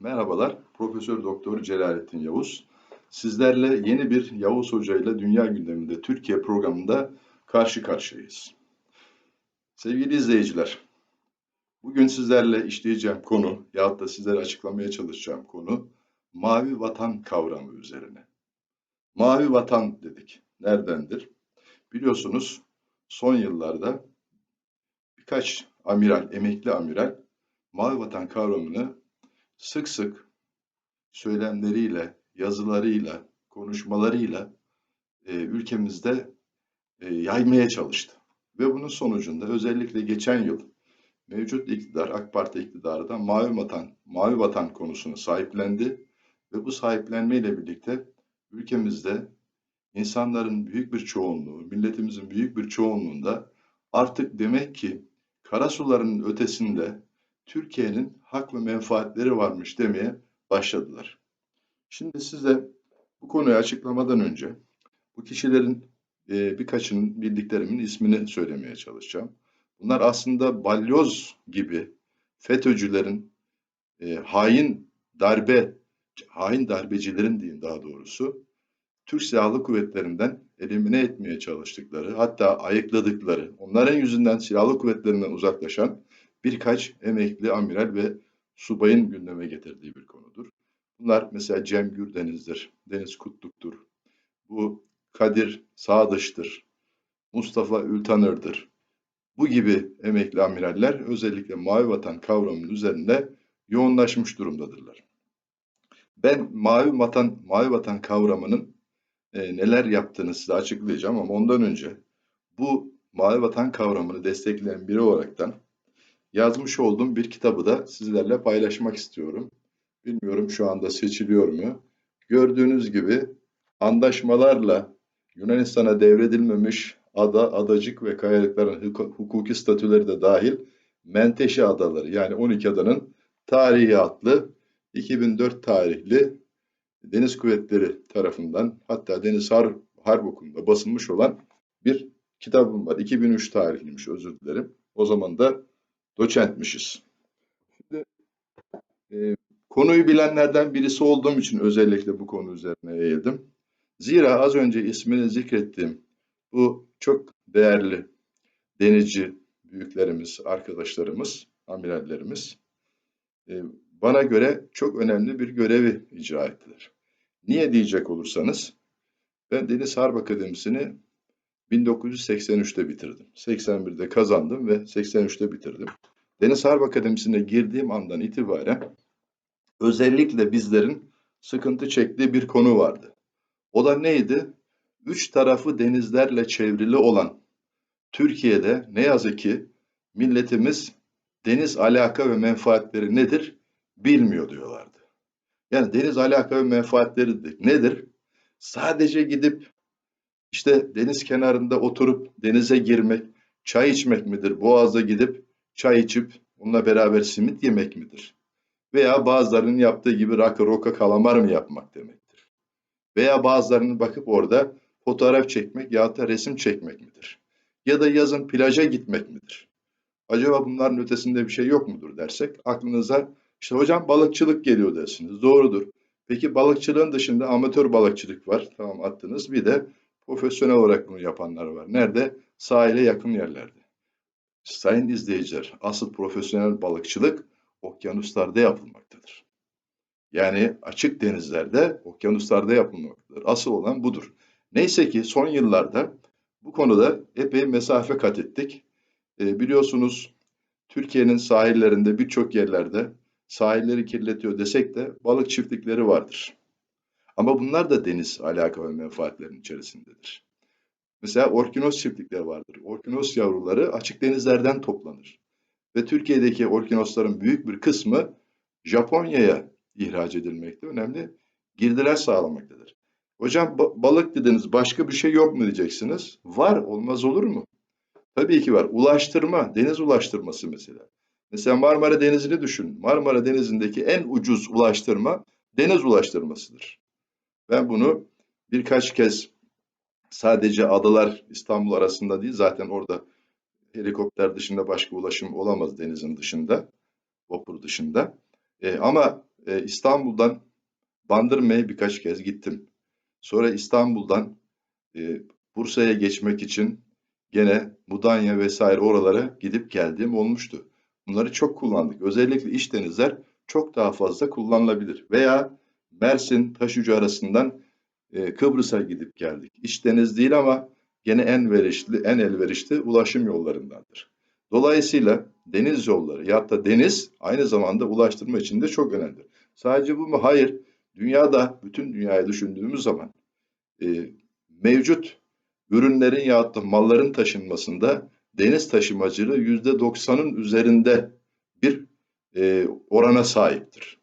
Merhabalar, Profesör Doktor Celalettin Yavuz. Sizlerle yeni bir Yavuz Hoca ile Dünya Gündeminde Türkiye programında karşı karşıyayız. Sevgili izleyiciler, bugün sizlerle işleyeceğim konu yahut da sizlere açıklamaya çalışacağım konu mavi vatan kavramı üzerine. Mavi vatan dedik. Neredendir? Biliyorsunuz son yıllarda birkaç amiral, emekli amiral mavi vatan kavramını sık sık söylemleriyle, yazılarıyla, konuşmalarıyla e, ülkemizde e, yaymaya çalıştı. Ve bunun sonucunda özellikle geçen yıl mevcut iktidar, AK Parti iktidarı da mavi vatan, mavi vatan konusunu sahiplendi ve bu sahiplenmeyle birlikte ülkemizde insanların büyük bir çoğunluğu, milletimizin büyük bir çoğunluğunda artık demek ki karasuların ötesinde Türkiye'nin hak ve menfaatleri varmış demeye başladılar. Şimdi size bu konuyu açıklamadan önce bu kişilerin e, birkaçının bildiklerimin ismini söylemeye çalışacağım. Bunlar aslında balyoz gibi FETÖ'cülerin e, hain darbe, hain darbecilerin diyeyim daha doğrusu, Türk Silahlı Kuvvetlerinden elimine etmeye çalıştıkları, hatta ayıkladıkları, onların yüzünden silahlı kuvvetlerinden uzaklaşan birkaç emekli amiral ve subayın gündeme getirdiği bir konudur. Bunlar mesela Cem Gürdeniz'dir, Deniz Kutluk'tur, bu Kadir Sağdış'tır, Mustafa Ültanır'dır. Bu gibi emekli amiraller özellikle Mavi Vatan kavramının üzerinde yoğunlaşmış durumdadırlar. Ben Mavi Vatan, Mavi Vatan kavramının e, neler yaptığını size açıklayacağım ama ondan önce bu Mavi Vatan kavramını destekleyen biri olaraktan yazmış olduğum bir kitabı da sizlerle paylaşmak istiyorum. Bilmiyorum şu anda seçiliyor mu? Gördüğünüz gibi anlaşmalarla Yunanistan'a devredilmemiş ada, adacık ve kayalıkların hukuki statüleri de dahil Menteşe Adaları yani 12 adanın tarihi adlı 2004 tarihli Deniz Kuvvetleri tarafından hatta Deniz Harp, Harp Okulu'nda basılmış olan bir kitabım var. 2003 tarihliymiş özür dilerim. O zaman da doçentmişiz. Şimdi, e, konuyu bilenlerden birisi olduğum için özellikle bu konu üzerine eğildim. Zira az önce ismini zikrettiğim bu çok değerli denizci büyüklerimiz, arkadaşlarımız, amirallerimiz e, bana göre çok önemli bir görevi icra ettiler. Niye diyecek olursanız ben Deniz Harp Akademisi'ni 1983'te bitirdim. 81'de kazandım ve 83'te bitirdim. Deniz Harp Akademisi'ne girdiğim andan itibaren özellikle bizlerin sıkıntı çektiği bir konu vardı. O da neydi? Üç tarafı denizlerle çevrili olan Türkiye'de ne yazık ki milletimiz deniz alaka ve menfaatleri nedir bilmiyor diyorlardı. Yani deniz alaka ve menfaatleri nedir? Sadece gidip işte deniz kenarında oturup denize girmek, çay içmek midir? Boğaz'a gidip çay içip onunla beraber simit yemek midir? Veya bazılarının yaptığı gibi rakı, roka, kalamar mı yapmak demektir? Veya bazılarının bakıp orada fotoğraf çekmek ya da resim çekmek midir? Ya da yazın plaja gitmek midir? Acaba bunların ötesinde bir şey yok mudur dersek aklınıza işte hocam balıkçılık geliyor dersiniz. Doğrudur. Peki balıkçılığın dışında amatör balıkçılık var. Tamam attınız. Bir de profesyonel olarak bunu yapanlar var. Nerede? Sahile yakın yerlerde. Sayın izleyiciler, asıl profesyonel balıkçılık okyanuslarda yapılmaktadır. Yani açık denizlerde, okyanuslarda yapılmaktadır. Asıl olan budur. Neyse ki son yıllarda bu konuda epey mesafe kat ettik. E, biliyorsunuz Türkiye'nin sahillerinde birçok yerlerde sahilleri kirletiyor desek de balık çiftlikleri vardır. Ama bunlar da deniz alaka ve menfaatlerinin içerisindedir. Mesela orkinos çiftlikleri vardır. Orkinos yavruları açık denizlerden toplanır. Ve Türkiye'deki orkinosların büyük bir kısmı Japonya'ya ihraç edilmekte. Önemli girdiler sağlamaktadır. Hocam balık dediniz başka bir şey yok mu diyeceksiniz. Var olmaz olur mu? Tabii ki var. Ulaştırma, deniz ulaştırması mesela. Mesela Marmara Denizi'ni düşün. Marmara Denizi'ndeki en ucuz ulaştırma deniz ulaştırmasıdır. Ben bunu birkaç kez sadece adalar İstanbul arasında değil zaten orada helikopter dışında başka ulaşım olamaz denizin dışında, vapur dışında. E, ama e, İstanbul'dan Bandırma'ya birkaç kez gittim. Sonra İstanbul'dan e, Bursa'ya geçmek için gene Mudanya vesaire oralara gidip geldiğim olmuştu. Bunları çok kullandık. Özellikle iç denizler çok daha fazla kullanılabilir. Veya Mersin Taşucu arasından e, Kıbrıs'a gidip geldik. İç deniz değil ama gene en verişli, en elverişli ulaşım yollarındandır. Dolayısıyla deniz yolları ya da deniz aynı zamanda ulaştırma için de çok önemli. Sadece bu mu? Hayır. Dünyada, bütün dünyayı düşündüğümüz zaman e, mevcut ürünlerin ya da malların taşınmasında deniz taşımacılığı yüzde doksanın üzerinde bir e, orana sahiptir.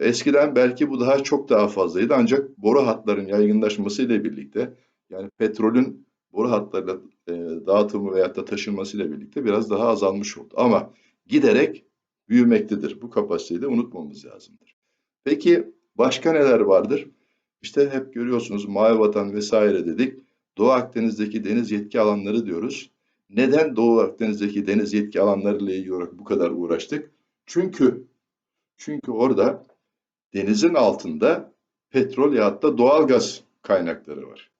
Eskiden belki bu daha çok daha fazlaydı ancak boru hatların yaygınlaşması ile birlikte yani petrolün boru hatlarıyla e, dağıtımı veyahut da taşınması ile birlikte biraz daha azalmış oldu. Ama giderek büyümektedir. Bu kapasiteyi de unutmamız lazımdır. Peki başka neler vardır? İşte hep görüyorsunuz Mavi Vatan vesaire dedik. Doğu Akdeniz'deki deniz yetki alanları diyoruz. Neden Doğu Akdeniz'deki deniz yetki alanları ile ilgili olarak bu kadar uğraştık? Çünkü çünkü orada denizin altında petrol ya da doğal gaz kaynakları var.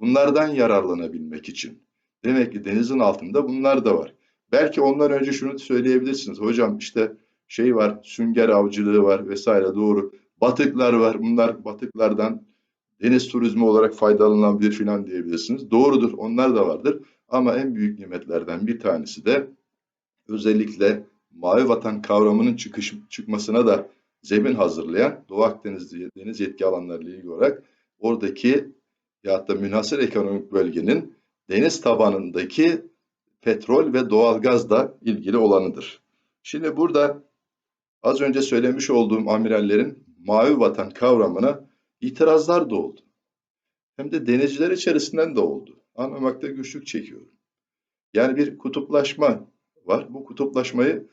Bunlardan yararlanabilmek için. Demek ki denizin altında bunlar da var. Belki ondan önce şunu söyleyebilirsiniz. Hocam işte şey var, sünger avcılığı var vesaire doğru. Batıklar var. Bunlar batıklardan deniz turizmi olarak faydalanabilir filan diyebilirsiniz. Doğrudur. Onlar da vardır. Ama en büyük nimetlerden bir tanesi de özellikle mavi vatan kavramının çıkış, çıkmasına da zemin hazırlayan Doğu Akdeniz deniz yetki alanları ilgili olarak oradaki ya da münhasır ekonomik bölgenin deniz tabanındaki petrol ve doğalgazla ilgili olanıdır. Şimdi burada az önce söylemiş olduğum amirallerin mavi vatan kavramına itirazlar da oldu. Hem de denizciler içerisinden de oldu. Anlamakta güçlük çekiyorum. Yani bir kutuplaşma var. Bu kutuplaşmayı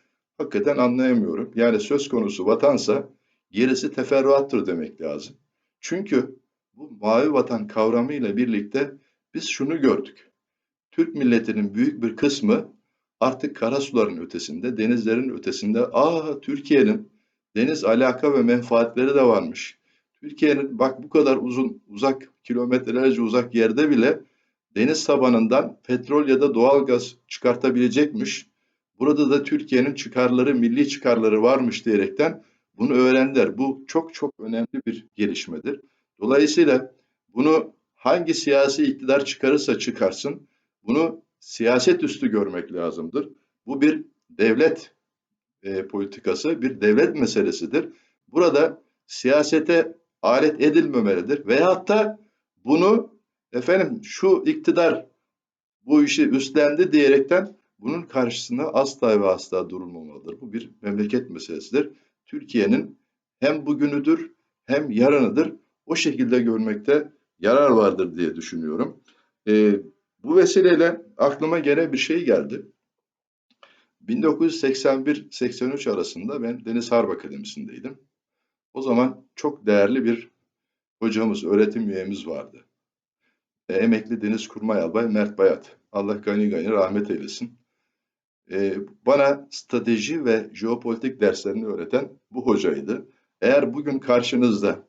hakikaten anlayamıyorum. Yani söz konusu vatansa gerisi teferruattır demek lazım. Çünkü bu mavi vatan kavramıyla birlikte biz şunu gördük. Türk milletinin büyük bir kısmı artık karasuların ötesinde, denizlerin ötesinde, aa Türkiye'nin deniz alaka ve menfaatleri de varmış. Türkiye'nin bak bu kadar uzun, uzak, kilometrelerce uzak yerde bile deniz tabanından petrol ya da doğal gaz çıkartabilecekmiş. Burada da Türkiye'nin çıkarları, milli çıkarları varmış diyerekten bunu öğrendiler. Bu çok çok önemli bir gelişmedir. Dolayısıyla bunu hangi siyasi iktidar çıkarırsa çıkarsın, bunu siyaset üstü görmek lazımdır. Bu bir devlet e, politikası, bir devlet meselesidir. Burada siyasete alet edilmemelidir. Veyahut da bunu efendim şu iktidar bu işi üstlendi diyerekten bunun karşısında asla ve asla durulmamalıdır. Bu bir memleket meselesidir. Türkiye'nin hem bugünüdür hem yarınıdır. O şekilde görmekte yarar vardır diye düşünüyorum. Ee, bu vesileyle aklıma gene bir şey geldi. 1981-83 arasında ben Deniz Harp Akademisi'ndeydim. O zaman çok değerli bir hocamız, öğretim üyemiz vardı. E, emekli Deniz Kurmay Albay Mert Bayat. Allah gani gani rahmet eylesin. E, bana strateji ve jeopolitik derslerini öğreten bu hocaydı. Eğer bugün karşınızda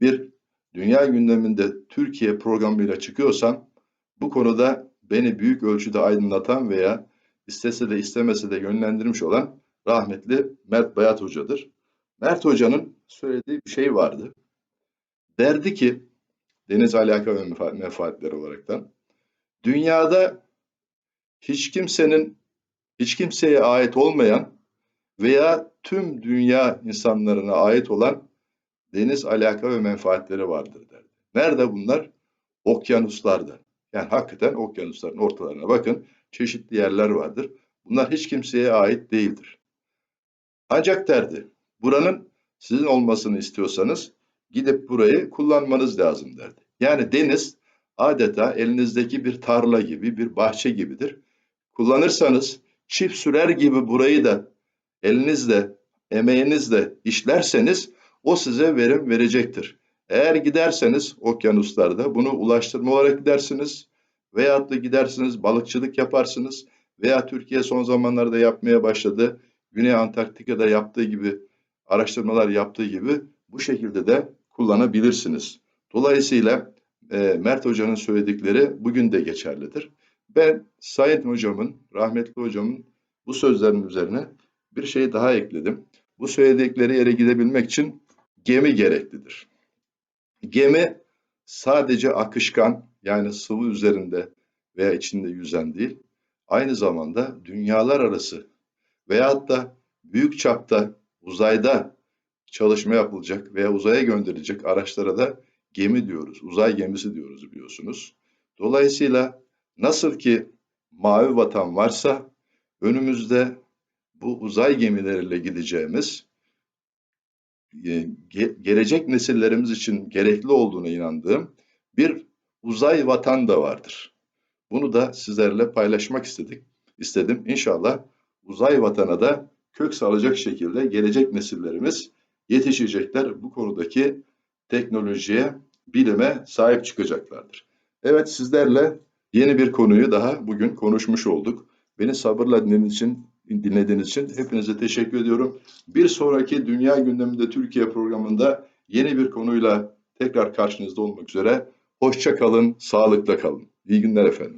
bir dünya gündeminde Türkiye programıyla çıkıyorsam bu konuda beni büyük ölçüde aydınlatan veya istese de istemese de yönlendirmiş olan rahmetli Mert Bayat Hoca'dır. Mert Hoca'nın söylediği bir şey vardı. Derdi ki deniz alaka ve menfaatleri olaraktan dünyada hiç kimsenin hiç kimseye ait olmayan veya tüm dünya insanlarına ait olan deniz alaka ve menfaatleri vardır derdi. Nerede bunlar? Okyanuslarda. Yani hakikaten okyanusların ortalarına bakın çeşitli yerler vardır. Bunlar hiç kimseye ait değildir. Ancak derdi buranın sizin olmasını istiyorsanız gidip burayı kullanmanız lazım derdi. Yani deniz adeta elinizdeki bir tarla gibi, bir bahçe gibidir. Kullanırsanız çift sürer gibi burayı da elinizle, emeğinizle işlerseniz o size verim verecektir. Eğer giderseniz okyanuslarda bunu ulaştırma olarak gidersiniz veyahut da gidersiniz balıkçılık yaparsınız veya Türkiye son zamanlarda yapmaya başladı. Güney Antarktika'da yaptığı gibi araştırmalar yaptığı gibi bu şekilde de kullanabilirsiniz. Dolayısıyla Mert Hoca'nın söyledikleri bugün de geçerlidir. Ben Sayın Hocamın, rahmetli hocamın bu sözlerinin üzerine bir şey daha ekledim. Bu söyledikleri yere gidebilmek için gemi gereklidir. Gemi sadece akışkan yani sıvı üzerinde veya içinde yüzen değil, aynı zamanda dünyalar arası veyahut da büyük çapta uzayda çalışma yapılacak veya uzaya gönderilecek araçlara da gemi diyoruz. Uzay gemisi diyoruz biliyorsunuz. Dolayısıyla nasıl ki mavi vatan varsa önümüzde bu uzay gemileriyle gideceğimiz e, gelecek nesillerimiz için gerekli olduğuna inandığım bir uzay vatan da vardır. Bunu da sizlerle paylaşmak istedik. istedim. İnşallah uzay vatana da kök salacak şekilde gelecek nesillerimiz yetişecekler. Bu konudaki teknolojiye, bilime sahip çıkacaklardır. Evet sizlerle yeni bir konuyu daha bugün konuşmuş olduk. Beni sabırla dinlediğiniz için, dinlediğiniz için hepinize teşekkür ediyorum. Bir sonraki Dünya Gündeminde Türkiye programında yeni bir konuyla tekrar karşınızda olmak üzere. Hoşça kalın, sağlıkla kalın. İyi günler efendim.